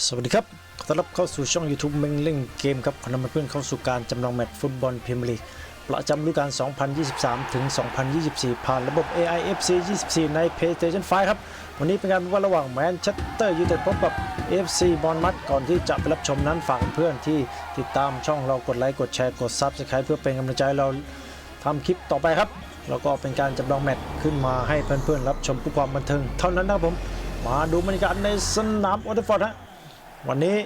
สวัสดีครับ ขอต้อนรับเข้าสู่ช่อง YouTube เมงเล่งเกมครับขอนำเพื่อนเข้าสู่การจำลองแมตช์ฟุตบอลพรีเมียร์ลีกประจำฤดูกาล 2023 ถึง 2024 ผ่านระบบ AIFC 24 ใน PlayStation 5 ครับ วันนี้เป็นการว่าระหว่างแมนเชสเตอร์ยูไนเต็ดพบกับ FC บอลมัดก่อนที่จะไปรับชมนั้นฝากเพื่อนที่ติดตามช่องเรากดไลค์ กดแชร์ กด Subscribe เพื่อเป็นกำลังใจเราทำคลิปต่อไปครับ แล้วก็เป็นการจำลองแมตช์ขึ้นมาให้เพื่อนๆรับชมเพื่อความบันเทิงเท่านั้นนะครับผม มาดูบรรยากาศในสนามโอเทฟอร์ดฮะ วันนี้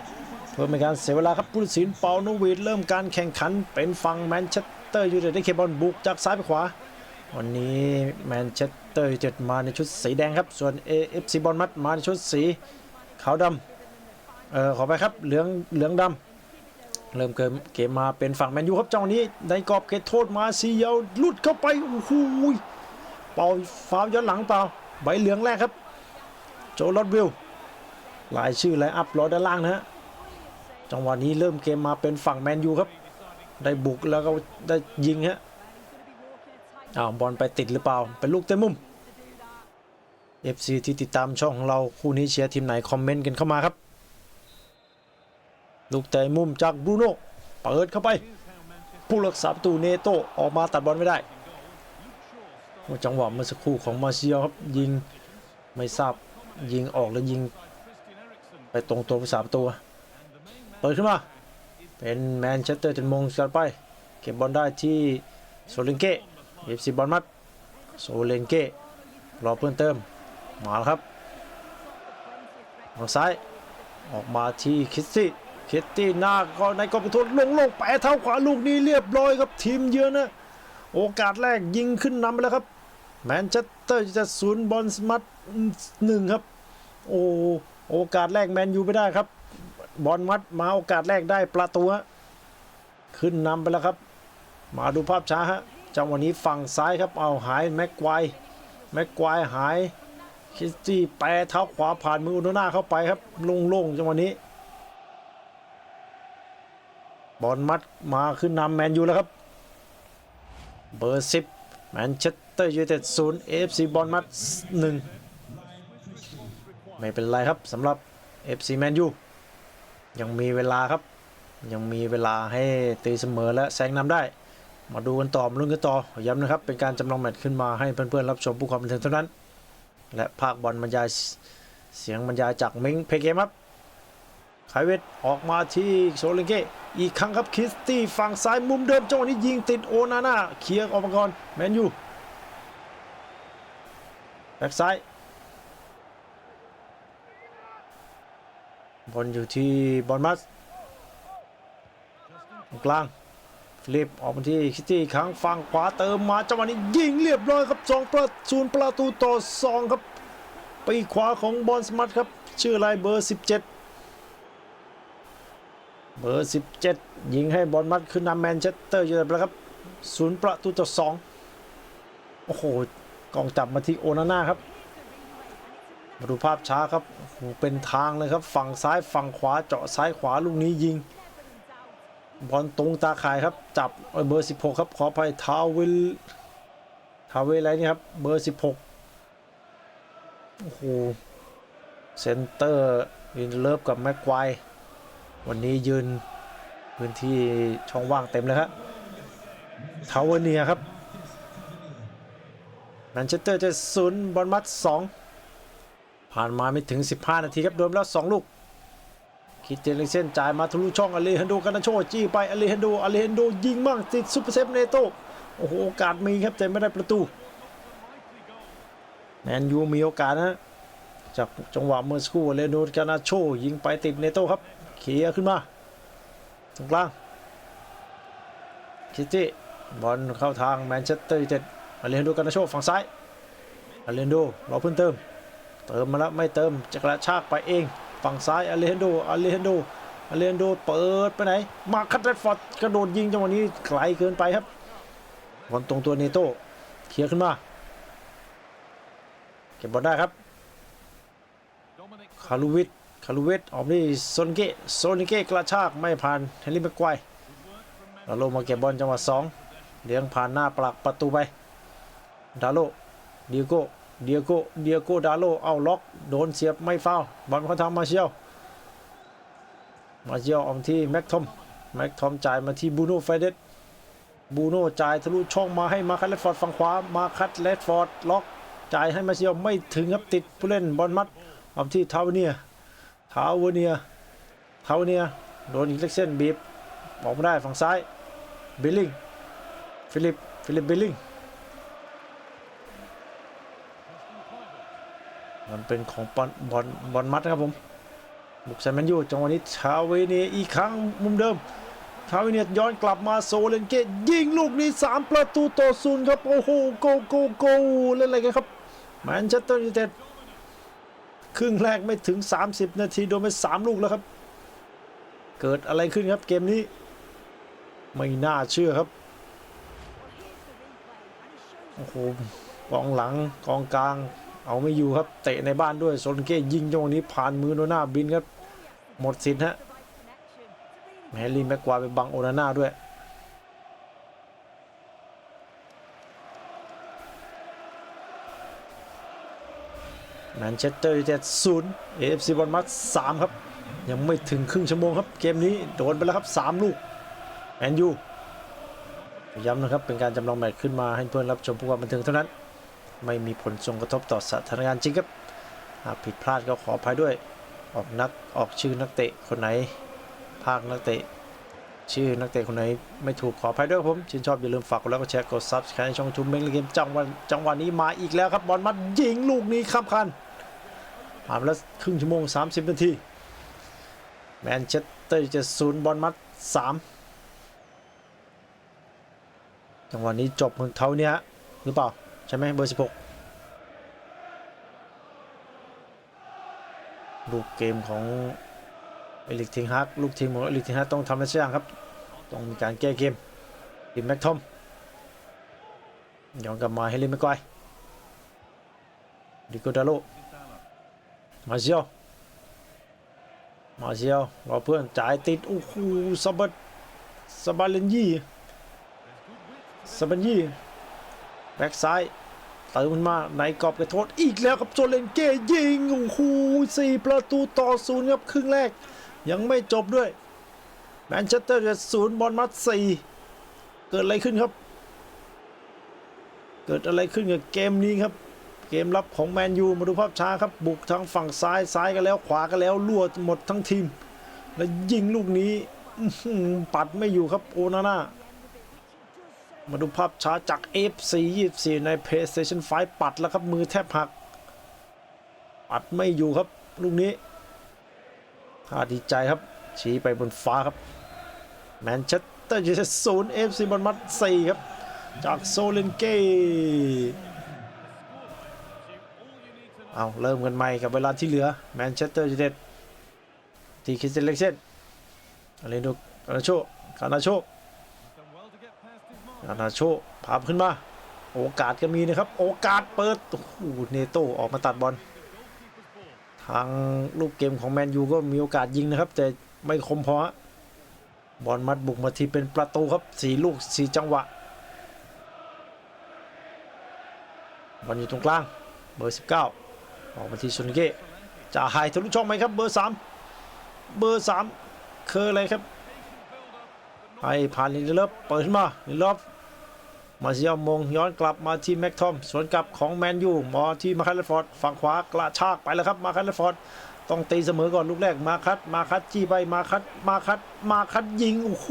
เพื่อเป็นการเสียเวลาครับผู้ตัดสินเปาโนวีดเริ่มการแข่งขันเป็นฝั่งแมนเชสเตอร์ยูไนเต็ดได้เคบอลบุกจากซ้ายไปขวา วันนี้แมนเชสเตอร์ยูไนเต็ดมาในชุดสีแดงครับ ส่วน AFC บอลมัดมาในชุดสีขาวดำเออขอไปครับเหลืองเหลืองดำเริ่มเกมเกมมาเป็นฝั่งแมนยูครับเจ้านี้ในกรอบเขตโทษมาซีเยาลุดเข้าไปโอ้โหเป่าฟาวล์ย้อนหลังเปล่าใบเหลืองแรกครับ โจลอดวิล หลายชื่อไลอัพรอด้านล่างนะฮะจังหวะนี้เริ่มเกมมาเป็นฝั่งแมนยูครับ ได้บุกแล้วก็ได้ยิงฮะอ้าวบอลไปติดหรือเปล่า เป็นลูกเต็มมุม FC ที่ติดตามช่องของเราคู่นี้เชียร์ทีมไหนคอมเมนต์กันเข้ามาครับ ลูกเตะมุมจากบรูโน่เปิดเข้าไป ผู้รักษาประตูเนโตออกมาตัดบอลไม่ได้จังหวะเมื่อสักครู่ของมาเซียครับยิงไม่ทราบยิงออกแล้วยิง ไปตรงตัวสามตัวเปิดขึ้นมา เป็นแมนเชสเตอร์จนมงสกัดไป เก็บบอลได้ที่โซเลนเก้เอฟซีบอลมัดโซเลนเก้รอเพื่อนเติม มาแล้วครับทางซ้ายออกมาที่คิสตี้คิสตี้หน้าก็ในกรอบโทษลงลงแปะเท้าขวาลูกนี้เรียบร้อยครับทีมเยือนนะโอกาสแรกยิงขึ้นนำไปแล้วครับ แมนเชสเตอร์จะศูนย์บอลสมัตหนึ่งครับ โอ้ โอกาสแรกแมนยูไม่ได้ครับ บอลมัดมาโอกาสแรกได้ประตูขึ้นนำไปแล้วครับ มาดูภาพช้าฮะจังหวะนี้ฝั่งซ้ายครับเอาหายแม็กควายแม็กควายหายคริสตี้แปรเท้าขวาผ่านมืออุนนาเข้าไปครับโล่งๆจังหวะนี้ บอลมัดมาขึ้นนำแมนยูแล้วครับ เบอร์สิบแมนเชสเตอร์ยูไนเต็ดศูนย์เอฟซีบอลมัดหนึ่ง ไม่เป็นไรครับสำหรับ FC Man U ยังมีเวลาครับ ยังมีเวลาให้ตีเสมอและแซงนำได้ มาดูกันต่อมาลุ้นกันต่อย้ำนะครับ เป็นการจำลองแมตช์ขึ้นมาให้เพื่อนๆรับชมผู้ความบันเทิงเท่านั้น และภาคบอลบรรยายเสียงบรรยายจากมิงเพเกมครับไคเวตออกมาที่โซเลนเกอีกครั้งครับคริสตี้ฝั่งซ้ายมุมเดิมจังหวะนี้ยิงติดโอนาน่าเคลียร์ออกมาก่อนแมนยูแบ็กซ้าย บอลอยู่ที่บอลมัสตรงกลางฟลิปออกมาที่คิตตี้ครั้งฝั่งขวาเติมมาจังหวะนี้ยิงเรียบร้อยครับสองประตูประตูต่อสองครับปีขวาของบอลสมัตครับ ชื่ออะไรเบอร์ 17 เบอร์ 17 ยิงให้บอลมัดขึ้นนำแมนเชสเตอร์ยูไนเต็ดแล้วครับศูนย์ประตูต่อสองโอ้โหกองจับมาที่โอนาน่าครับ ดูภาพช้าครับโหเป็นทางเลยครับ ฝั่งซ้ายฝั่งขวาเจาะซ้ายขวาลูกนี้ยิง บอลตรงตาข่ายครับ จับเบอร์ 16 ครับ ขออภัยทาวิลทาวิลอะไรนี่ครับ เบอร์ 16 โอ้โห เซนเตอร์วินเลิฟกับแม็กควายวันนี้ยืนพื้นที่ช่องว่างเต็มเลยครับทาวเวเนียครับแมนเชสเตอร์จะศูนย์บอลมัดสอง ผ่านมาไม่ถึง 15 นาทีครับโดนแล้ว2ลูกคิดเจนลิเซนจ่ายมาทะลุช่องอเลฮันโดกานาโชจี้ไปอเลฮันโดอเลฮันโดยิงมั่งติดซุปเปอร์เซฟเนโตโอ้โหโอกาสมีครับแต่ไม่ได้ประตูแมนยูมีโอกาสนะจากจังหวะเมื่อสักครู่อเลนโดกานาโชยิงไปติดเนโต้ครับเคลียขึ้นมาตรงกลางคิตตี้บอลเข้าทางแมนเชสเตอร์ยูไนเต็ดอเลฮันโดกานาโชฝั่งซ้ายอเลนโดรอเพิ่มเติม เติมมาแล้วไม่เติมจะกระชากไปเอง ฝั่งซ้ายอเลฮันโดอเลฮันโดอเลฮันโดเปิดไปไหน มาคัตเรดฟอร์ดกระโดดยิงจังหวะนี้ไกลเกินไปครับบอลตรงตัวเนโต้เคลียร์ขึ้นมา เก็บบอลได้ครับคารูวิทคารูวิทออกนี่โซนเกะโซนิเกะกระชากไม่ผ่านเฮนรี่แม็กควายดาโลมาเก็บบอลจังหวะสองเลี้ยงผ่านหน้าปลักประตูไปดาโลดิโก้ เดียโกเดียโกดาโลเอาล็อกโดนเสียบไม่ฟาวบอลเขาทำมาเชียว มาเชียวออกมที่แม็กทอมแม็กทอมจ่ายมาที่บูโน่ไฟเดสบูโน่จ่ายทะลุช่องมาให้มาคัตเลดฟอร์ดฝั่งขวามาคัตเลดฟอร์ดล็อกจ่ายให้มาเชียวไม่ถึงครับติดผู้เล่นบอลมัดออกที่ทาวเนียทาวเนียทาวเนียโดนอีกเล็กเส้นบีบออกไมาได้ฝั่งซ้ายบิลลิงฟิลิปฟิลิปบิลลิง มันเป็นของบอลบอลบอลมัดนะครับผมบุกใส่แมนยูจังหวะนี้ชาเวเนียอีกครั้งมุมเดิมชาเวเนียย้อนกลับมาโซเลนเกตยิงลูกนี้ 3 ประตูต่อศูนย์ครับ โอ้โหโกโกโกเล่นอะไรกันครับแมนเชสเตอร์ยูไนเต็ดครึ่งแรกไม่ถึง 30 นาทีโดนไป3ลูกแล้วครับ เกิดอะไรขึ้นครับเกมนี้ ไม่น่าเชื่อครับโอ้โหกองหลังกองกลาง เอาไม่อยู่ครับเตะในบ้านด้วยโซนเก้ยิงจังหวะนี้ผ่านมือโนนาบินครับหมดสิทธิ์ฮะแฮร์รี่แม็กควาไปบังโอนาน่าด้วยแมนเชสเตอร์ยูไนเต็ดศูนย์เอฟซีบอลมัดสามครับ ยังไม่ถึงครึ่งชั่วโมงครับ เกมนี้โดนไปแล้วครับสามลูกแมนยูย้ำนะครับ เป็นการจำลองแมตช์ขึ้นมาให้เพื่อนรับชมเพื่อความบันเทิงเท่านั้น ไม่มีผลส่งกระทบต่อสถานการณ์จริงครับผิดพลาดก็ขออภัยด้วย ออกนักออกชื่อนักเตะคนไหน ภาคนักเตะ ชื่อนักเตะคนไหนไม่ถูกขออภัยด้วยครับผมชื่นชอบอย่าลืมฝากกดไลค์กดแชร์กดซับสไครต์ช่องทูมเมงเกมจังหวะจังหวะนี้มาอีกแล้วครับบอลมัดยิงลูกนี้ข้ามคันผ่านไปแล้วครึ่งชั่วโมง 30 นาทีแมนเชสเตอร์จะศูนย์บอลมัด 3 จังหวะนี้จบเมืองเท่านี้หรือเปล่า ใช่ไหมเบอร์ 16 ลูกเกมของเอลิกทิงฮักลูกทีมของเอลิกทิงฮักต้องทำอะไรสักอย่างครับ ต้องมีการแก้เกมทีมแม็กทอมย้อนกลับมาให้ลิมไม่กวยดิโกดาโลมาเซียวมาเซียวรอเพื่อนจ่ายติดโอ้โหสะบัดสบัดเลนยี่สบัดยี่ แบ็กซ้ายเติมมันมาในกรอบกระโทษอีกแล้วครับโจเลนเก้ยิง โอ้โหสี่ประตูต่อศูนย์ครับครึ่งแรก ยังไม่จบด้วยแมนเชสเตอร์จะศูนย์บอลมัดสี่เกิดอะไรขึ้นครับ เกิดอะไรขึ้นกับเกมนี้ครับ เกมรับของแมนยูมาดูภาพช้าครับ บุกทางฝั่งซ้ายซ้ายกันแล้วขวากันแล้วลั่วหมดทั้งทีม แล้วยิงลูกนี้ปัดไม่อยู่ครับโอนาน่า มาดูภาพช้าจาก FC 24 ใน PlayStation 5 ปัดแล้วครับ มือแทบหัก ปัดไม่อยู่ครับ ลูกนี้ท่าดีใจครับ ชี้ไปบนฟ้าครับแมนเชสเตอร์ยูไนเต็ดศูนย์ FC บอลมัด4ครับ จากโซเลนเก้เอาเริ่มกันใหม่กับเวลาที่เหลือแมนเชสเตอร์ยูไนเต็ดทีคริสเตนเล็กเซนอะไรดูกานาโชกานาโช นานาโชพาขึ้นมา โอกาสก็มีนะครับ โอกาสเปิดโอ้โหเนโตออกมาตัดบอลทางลูกเกมของแมนยูก็มีโอกาสยิงนะครับ แต่ไม่คมพอบอลมัดบุกมาทีเป็นประตูครับสีลูกสีจังหวะบอลอยู่ตรงกลางเบอร์ 19 ออกมาที่ซุนเกะจะหายทะลุช่องไหมครับเบอร์ 3 เบอร์ 3 คืออะไรครับ ให้ผ่านลินเดเลฟเปิดขึ้นมาลินเดเลฟมาเซียมงย้อนกลับมาที่แม็กทอมสวนกลับของแมนยูมาที่มาคัตเลฟอร์ดฝั่งขวากระชากไปแล้วครับมาคัตเลฟอร์ดต้องตีเสมอก่อนลูกแรกมาคัดมาคัดจี้ไปมาคัดมาคัดมาคัดยิงโอ้โห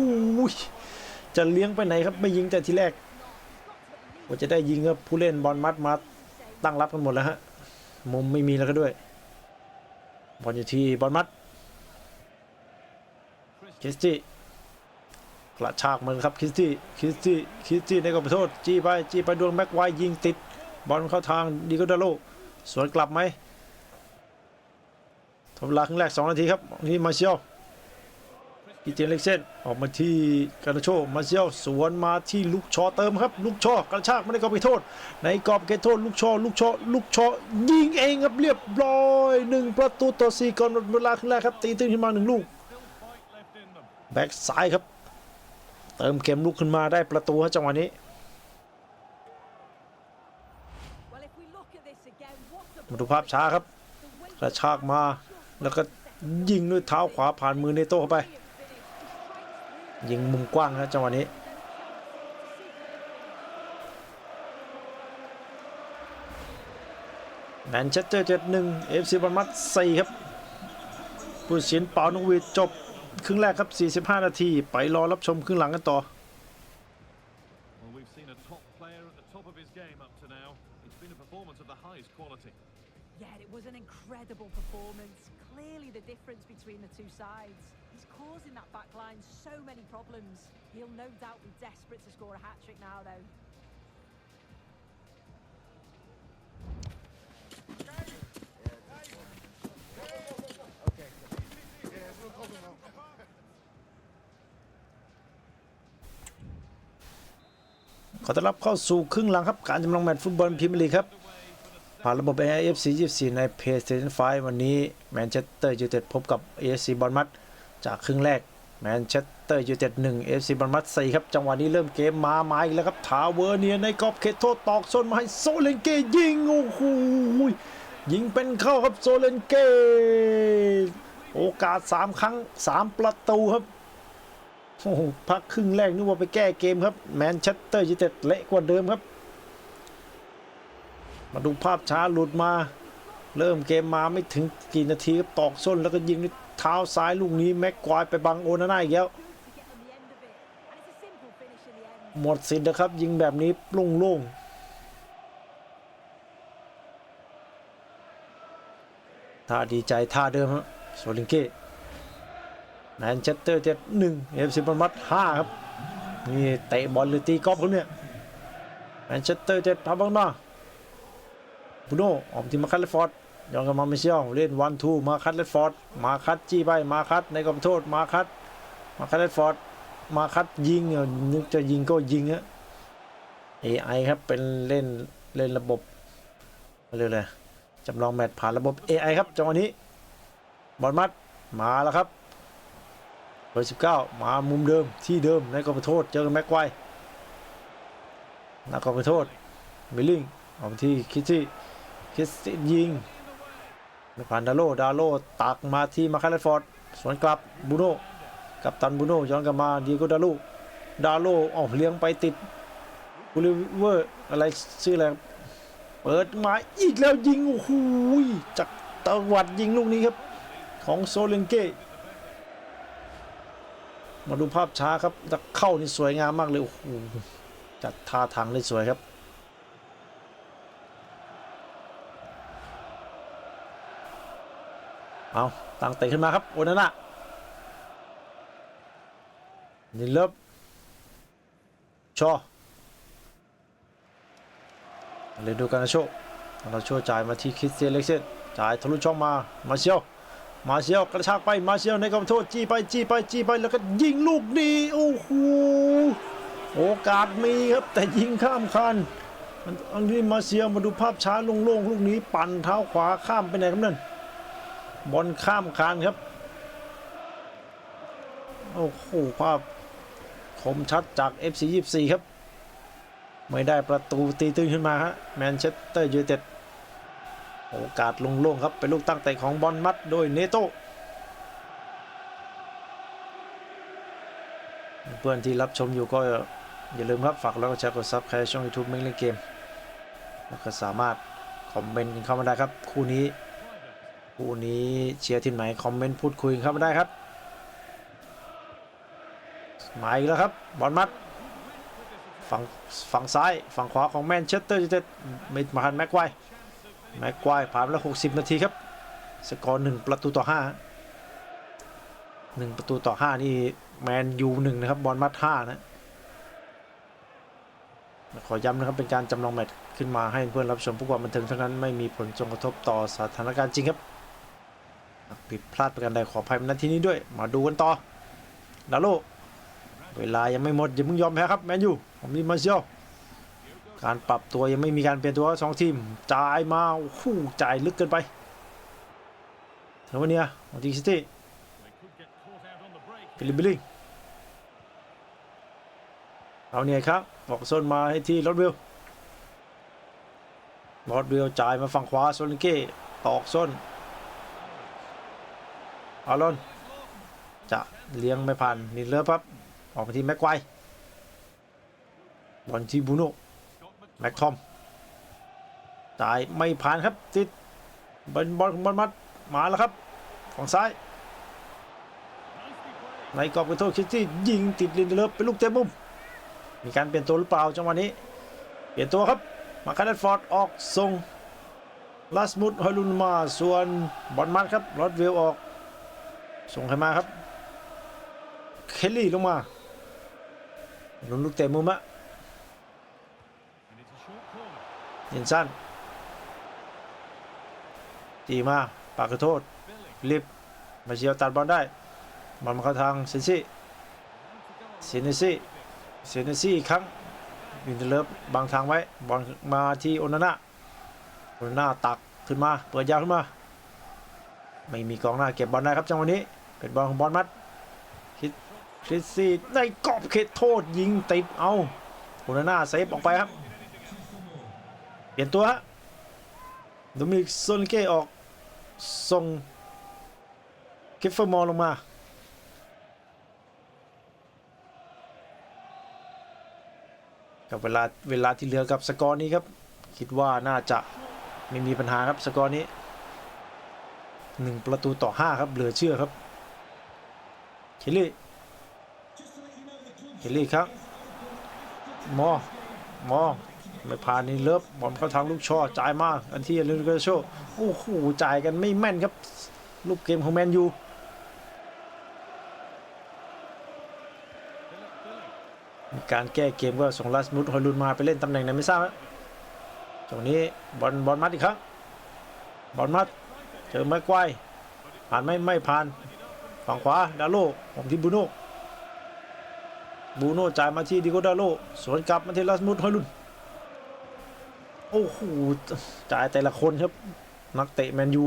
จะเลี้ยงไปไหนครับไม่ยิงแต่ทีแรกว่าจะได้ยิงครับผู้เล่นบอลมัดมาตั้งรับกันหมดแล้วฮะมุมไม่มีแล้วก็ด้วยบอลอยู่ที่บอลมัดเคสตี้ กระชากมันครับคิสตี้คิสตี้คิสตี้ในกรอบโทษ จี้ไปจี้ไปดวงแม็กไวยิงติด บอลเข้าทางดิโกดาโลสวนกลับไหมทำเวลาครึ่งแรก 2 นาทีครับนี่มาเชียวอีเจนเล็กเส้นออกมาที่กานโชมาเชียวสวนมาที่ลูกชอเติมครับ ลูกชอกระชากไม่ได้กรอบโทษ ในกรอบเขตโทษ ลูกชอลูกชอลูกชอยิงเองครับเรียบร้อยหนึ่งประตูต่อสี่ก่อนหมดเวลาครึ่งแรกครับตีตื้นขึ้นมาหนึ่งลูกแบ็กซ้ายครับ เติมเกมลุกขึ้นมาได้ประตูฮะจังหวะนี้ มาดูภาพช้าครับกระชากมาแล้วก็ยิงด้วยเท้าขวาผ่านมือเนโต้เข้าไป ยิงมุมกว้างนะจังหวะนี้แมนเชสเตอร์เจ็ดหนึ่งเอฟซีบอลมัดสี่ครับผู้สินเป่านกหวีดจบ ครึ่งแรกครับ 45 นาที ไปรอรับชมครึ่งหลังกันต่อ Well, we've seen a top player at the top of his game up to now. It's been a performance of the highest quality. Yeah, it was an incredible performance. Clearly the difference between the two sides. He's causing that back line so many problems. He'll no doubt be desperate to score a hat-trick now, though. ขอต้อนรับเข้าสู่ครึ่งหลังครับ การจำลองแมตช์ฟุตบอลพรีเมียร์ลีกครับ ผ่านระบบ AIFC 24 ใน PlayStation 5 วันนี้แมนเชสเตอร์ยูไนเต็ดพบกับ AFC บอลมัดจากครึ่งแรกแมนเชสเตอร์ยูไนเต็ด1 AFC บอลมัด4ครับ จังหวะนี้เริ่มเกมมาไมาอีกแล้วครับทาวเวอร์เนียในกรอบเขตโทษตอกส้นมาให้โซเลนเกยิงโอ้โหยิงเป็นเข้าครับโซเลนเกโอกาส 3 ครั้ง 3 ประตูครับ โอ้โหพักครึ่งแรกนึกว่าไปแก้เกมครับ แมนเชสเตอร์ยูไนเต็ดเละกว่าเดิมครับ มาดูภาพช้าหลุดมา เริ่มเกมมาไม่ถึงกี่นาทีก็ตอกส้นแล้วก็ยิงด้วยเท้าซ้ายลูกนี้แม็กควายไปบังโอนาน่าอีกแล้วหมดสิทธิ์นะครับ ยิงแบบนี้โล่งท่าดีใจท่าเดิมฮะโซลิงเก้ แมนเชสเตอร์เจ็ดหนึ่งเอฟซีบอลมัดห้าครับนี่เตะบอลหรือตีกอล์ฟครับเนี่ยแมนเชสเตอร์เจ็ดพาบังมาบูโน่ออกทีมมาคัตเลฟฟอร์ดย้อนกลับมาเมเชียลเล่นวันทูมาคัตเลฟฟอร์ดมาคัตจี้ไปมาคัตในกรอบโทษมาคัตมาคัตเลฟฟอร์ดมาคัดยิงนึกจะยิงก็ยิงอะ AI ครับเป็นเล่นเล่นระบบเรียกเลยจำลองแมตช์ผ่านระบบ AI ครับจังหวะนี้บอลมัดมาแล้วครับ บอร์สิบเก้ามามุมเดิมที่เดิมในกรอบโทษเจอกับแม็กไกวนักกรอบโทษมิลลิงออกที่คิสซี่คิสซี่ยิงไม่ผ่านดาโลดาโลตักมาที่มาคาร์ลฟอร์ดสวนกลับบูโน่กับตันบูโน่ย้อนกลับมาดีโกดาลูดาโลออกเลี้ยงไปติดบูลิเวอร์อะไรชื่ออะไรครับเปิดมาอีกแล้วยิงโอ้โหจากตะวัดยิงลูกนี้ครับ ของโซเลนเก้ มาดูภาพช้าครับต่เข้านี่สวยงามมากเลยโอ้โหจัดท่าทางได้สวยครับ เอาตั้งเตะขึ้นมาครับโอนาน่านี่เลิฟชอเลยดูกันนะโชเราโชจ่ายมาที่คริสเตียนเล็กเซนจ่ายทะลุช่องมา มาเชียว มาเชียวกระชากไปมาเชียวในกำโทษจี้ไปจี้ไปจี้ไปแล้วก็ยิงลูกนี้โอ้โหโอกาสมีครับแต่ยิงข้ามคันมันอันนี้มาเชียวมาดูภาพช้าโล่งๆลูกนี้ปั่นเท้าขวาข้ามไปไหนครับนั่นบอลข้ามคานครับโอ้โหภาพคมชัดจาก FC 24 ครับ ไม่ได้ประตูตีตื้นขึ้นมาฮะแมนเชสเตอร์ยูไนเต็ด โอกาสลงโล่งครับ เป็นลูกตั้งเตะของบอลมัดโดยเนโตเพื่อนที่รับชมอยู่ก็อย่าลืมครับ ฝากแล้วก็แชร์กดซับใครช่อง YouTube เม่งเล่นเกม แล้วก็สามารถคอมเมนต์กันเข้ามาได้ครับ คู่นี้ คู่นี้เชียร์ทีมไหนคอมเมนต์พูดคุยกันเข้ามาได้ครับมาอีกแล้วครับบอลมัดฝั่งฝั่งซ้ายฝั่งขวาของแมนเชสเตอร์ยูไนเต็ดมิดมาฮันแม็กไว แม็กไกวร์ผ่านแล้ว 60 นาทีครับ สกอร์1ประตูต่อ5 1ประตูต่อ5นี่แมนยูหนึ่งนะครับบอลมัด5นะขอย้ำนะครับเป็นการจำลองแมตช์ขึ้นมาให้เพื่อนรับชมผู้ความบันเทิงเทั้งนั้นไม่มีผลส่งกระทบต่อสถานการณ์จริงครับผิดพลาดประการใดขออภัยในนาทีนี้ด้วย มาดูกันต่อดาโลเวลายังไม่หมดอย่าเพิ่งยอมแพ้ครับแมนยูผมมีมาเชียว การปรับตัวยังไม่มีการเปลี่ยนตัวสองทีมจ่ายมาโอ้โหจ่ายลึกเกินไปเทวเนียมอติซิตี้ฟิลิปบิลลิงเอาเนี่ยครับบอกโซนมาให้ที่รถวิลรถวิลจ่ายมาฝั่งขวาโซลินเก้ตอกส้นอารอนจะเลี้ยงไม่ผ่านนินเลิฟครับ ออกมาที่แม็กไกวบอลที่บูโน่ แม็กทอมจ่ายไม่ผ่านครับติดบอลบอลบอลมัดมาแล้วครับฝั่งซ้าย ในกรอบกระโทษคิดที่ยิงติดลินเลิฟเป็นลูกเตะมุม มีการเปลี่ยนตัวหรือเปล่าจังหวะนี้ เปลี่ยนตัวครับ มาคาร์ดฟอร์ดออกส่งลาสมุดฮอลุนมาส่วนบอลมัดครับรอดเวลออก ส่งใครมาครับ เคลลี่ลงมาลุนลูกเตะมุมอะ And it's a short corner. ยินสั้นตีมาปากกระโทษลิฟมาเชียวตัดบอลได้บอลมาเข้าทางเซนซี่เซนซี่เซนซี่อีกครั้งวินเทเลิฟบังทางไว้บอลมาที่โอนาน่าโอนาน่าตักขึ้นมาเปิดยาวขึ้นมา ไม่มีกองหน้าเก็บบอลได้ครับจังหวะนี้เป็นบอลของบอลมัดคิดคริสซี่ในกรอบเขตโทษยิงติดเอาโอนาน่าเซฟออกไปครับ เปลี่ยนตัวฮะโดมินิกโซนเก้ออกส่งคิฟเฟอร์มอลลงมา กับเวลาเวลาที่เหลือกับสกอร์นี้ครับ คิดว่าน่าจะไม่มีปัญหาครับสกอร์นี้หนึ่งประตูต่อ5ครับ เหลือเชื่อครับ เคลลี่ เคลลี่ครับ มอ มอ ไม่ผ่านนี่เลิฟบอลเข้าทางลูกช่อจ่ายมากอันที่ลูกโชโอ้โหจ่ายกันไม่แม่นครับ ลูกเกมของแมนยูการแก้เกมก็ส่งลาสมุดฮอยลุนมาไปเล่นตำแหน่งไหนไม่ทราบตรงนี้บอลบอลมัดอีกครั้งบอลมัดเจอไม้กวายผ่านไม่ไม่ผ่านฝั่งขวาดาโลของที่บูโน่บูโน่จ่ายมาที่ดิโกดาโลสวนกลับมาที่ลาสมุดฮอยลุน อ้โหจ่ายแต่ละคนครับ นักเตะแมนยู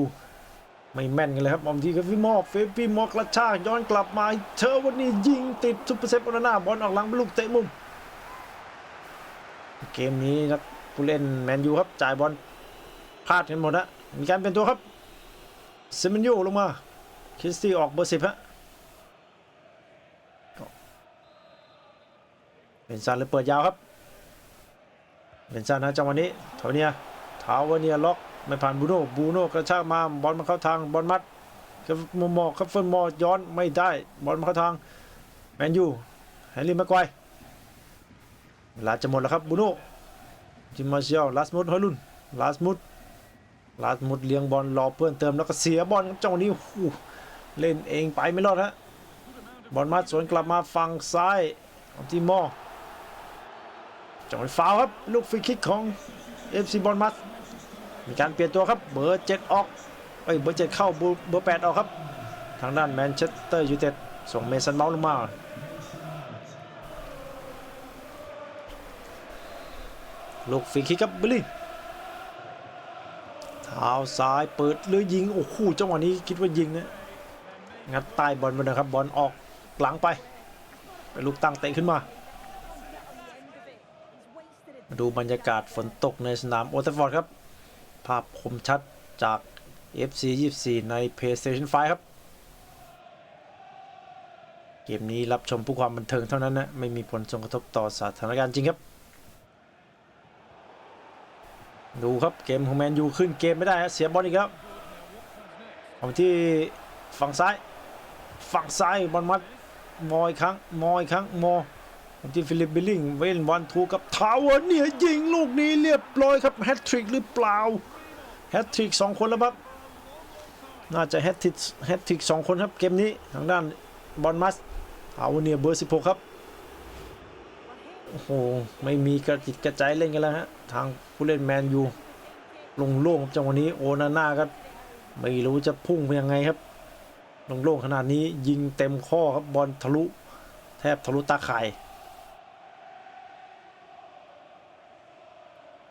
ไม่แม่นกันเลยครับบอมทีกับฟิมอร์เฟฟิมอร์กระชากย้อนกลับมาเชอวันนี้ยิงติดซุปเปอร์เซฟโอนาน่าบอลออกหลังเป็นลูกเตะมุม เกมนี้นักผู้เล่นแมนยูครับจ่ายบอลพลาดกันหมดนะมีการเป็นตัวครับเซมินโยลงมาคริสตี้ออกเบอร์สิบฮะเป็นซานเลยเปิดยาวครับ เป็นซานนะจังหวะนี้เทาเนียเทาวเนียล็อกไม่ผ่านบูโน่บูโน่กระชากมาบอลมาเข้าทางบอลมัดครับมอมอครับเฟิร์นมอย้อนไม่ได้บอลมาเข้าทางแมนยูแฮร์รี่แม็กไกวเวลาจะหมดแล้วครับบูโน่จิมมาเชียลลาสมุดฮอลุนลาสมุดลาสมุดเลี้ยงบอลรอเพื่อนเติมแล้วก็เสียบอลจังหวะนี้เล่นเองไปไม่รอดฮะบอลมาสวนกลับมาฝั่งซ้ายของทีมมอ จังหวะฟาวครับ ลูกฟรีคิกของเอฟซีบอลมัสมีการเปลี่ยนตัวครับเบอร์เจ็ดออกเอ้ยเบอร์เจ็ดเข้าเบอร์เบอร์แปดออกครับ ทางด้านแมนเชสเตอร์ยูไนเต็ดส่งเมสันเมาส์ลงมาลูกฟรีคิกครับบิลลี่เท้าซ้ายเปิดหรือยิง โอ้โหจังหวะนี้คิดว่ายิงนะงัดใต้บอลมานะครับบอลออกหลังไปเป็นลูกตั้งเตะขึ้นมา ดูบรรยากาศฝนตกในสนามโอเทฟฟอร์ดครับ ภาพคมชัดจาก FC 24 ใน PlayStation 5 ครับ เกมนี้รับชมเพื่อความบันเทิงเท่านั้นนะ ไม่มีผลส่งกระทบต่อสถานการณ์จริงครับ ดูครับเกมของแมนยูขึ้นเกมไม่ได้เสียบอลอีกแล้วเอาที่ฝั่งซ้าย ฝั่งซ้ายบอลมัดมออีกครั้งมออีกครั้งมอ ที่ฟิลิปบิลลิงเว้นบอลทูกับทาวเวอร์เนี่ยยิงลูกนี้เรียบร้อยครับแฮตทริกหรือเปล่าแฮตทริกสองคนแล้วครับน่าจะแฮตทริกแฮตทริกสองคนครับเกมนี้ทางด้านบอลมัสทาวเวอร์เนี่ยเบอร์16ครับโอ้โหไม่มีกระจิตกระใจเล่นกันแล้วฮะทางผู้เล่นแมนยูลงโล่งครับจังหวะนี้โอนาน่าก็ไม่รู้จะพุ่งไปยังไงครับ ลงโล่งขนาดนี้ยิงเต็มข้อครับบอลทะลุ แทบทะลุตาข่าย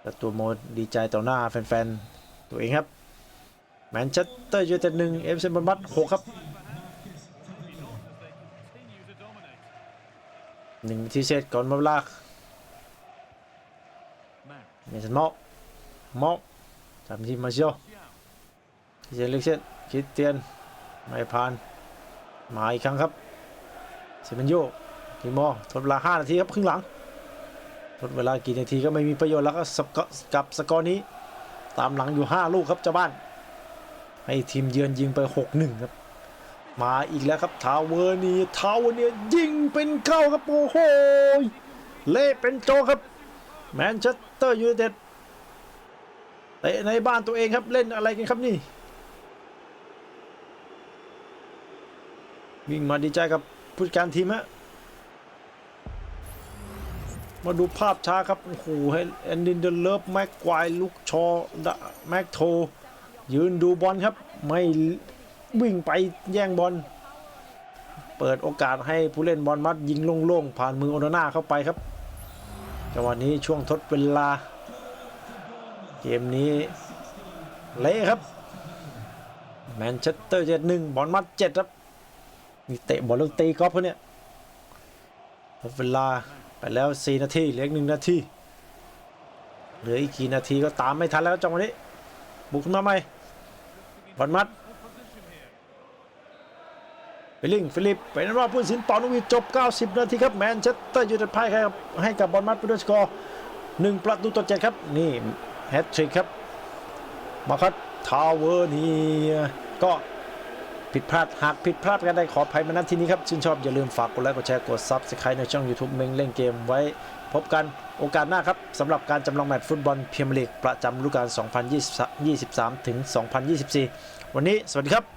แต่ตัวโมดีใจต่อหน้าแฟนๆ ตัวเองครับ แมนเชสเตอร์ยูไนเต็ดหนึ่งเอฟซีบอลมัดหกครับหนึ่งนาทีเสร็จก่อนมดเวลา Matt. เมสันเมาส์เมาส์ทำทีมมาเชียวที่เจนเล็กเช่นคิดเตียนไม่ผ่านมาอีกครั้งครับเซเมนโยกิมอทดเวลา5นาทีครับครึ่งหลัง ทดเวลากี่นาทีก็ไม่มีประโยชน์แล้วก็สกอร์กับสกอร์นี้ ตามหลังอยู่ 5 ลูกครับเจ้าบ้าน ให้ทีมเยือนยิงไป 6-1 ครับ มาอีกแล้วครับทาวเวอร์นี่ทาวเวอร์นี่ยยิงเป็นเข้าครับโอ้โหเละเป็นโจครับแมนเชสเตอร์ยูไนเต็ดเตะในบ้านตัวเองครับเล่นอะไรกันครับนี่ วิ่งมาดีใจกับผู้จัดการทีมฮะ มาดูภาพช้าครับ โอ้โหให้แอนดินเดลเลิฟแม็กควายลุกชอแม็กโท ยืนดูบอลครับ ไม่วิ่งไปแย่งบอล เปิดโอกาสให้ผู้เล่นบอลมัดยิงโล่งๆ ผ่านมือโอนาน่าเข้าไปครับจังหวะนี้ช่วงทดเวลา เกมนี้เละครับ แมนเชสเตอร์เจ็ดหนึ่งบอลมัดเจ็ดครับ มีเตะบอลลูกตีกอล์ฟเขาเนี่ยหมดเวลา ไปแล้ว4นาทีเหลือหนึ่งนาทีเหลืออีกกี่นาทีก็ตามไม่ทันแล้วจังหวะนี้ บุกขึ้นมาใหม่บอลมัดไปลิงฟิลิปเป็นนั้นว่าผู้ตัดสินป่านวีจบ 90 นาทีครับแมนเชสเตอร์ยูไนเต็ดพ่ายครับให้กับบอลมัดไปด้วยสกอร์1ประตูต่อ7ครับ นี่แฮตทริกครับมาคัดทาวเวอร์นี่ก็ ผิดพลาดหากผิดพลาดกันได้ขออภัยมาณที่นี้ครับ ชื่นชอบอย่าลืมฝากกดไลค์กดแชร์กดซับสไครต์ในช่อง YouTube เมงเล่นเกมไว้ พบกันโอกาสหน้าครับสำหรับการจำลองแมตช์ฟุตบอลเพียร์ลีกประจำฤดูกาล 2023 ถึง 2024 วันนี้สวัสดีครับ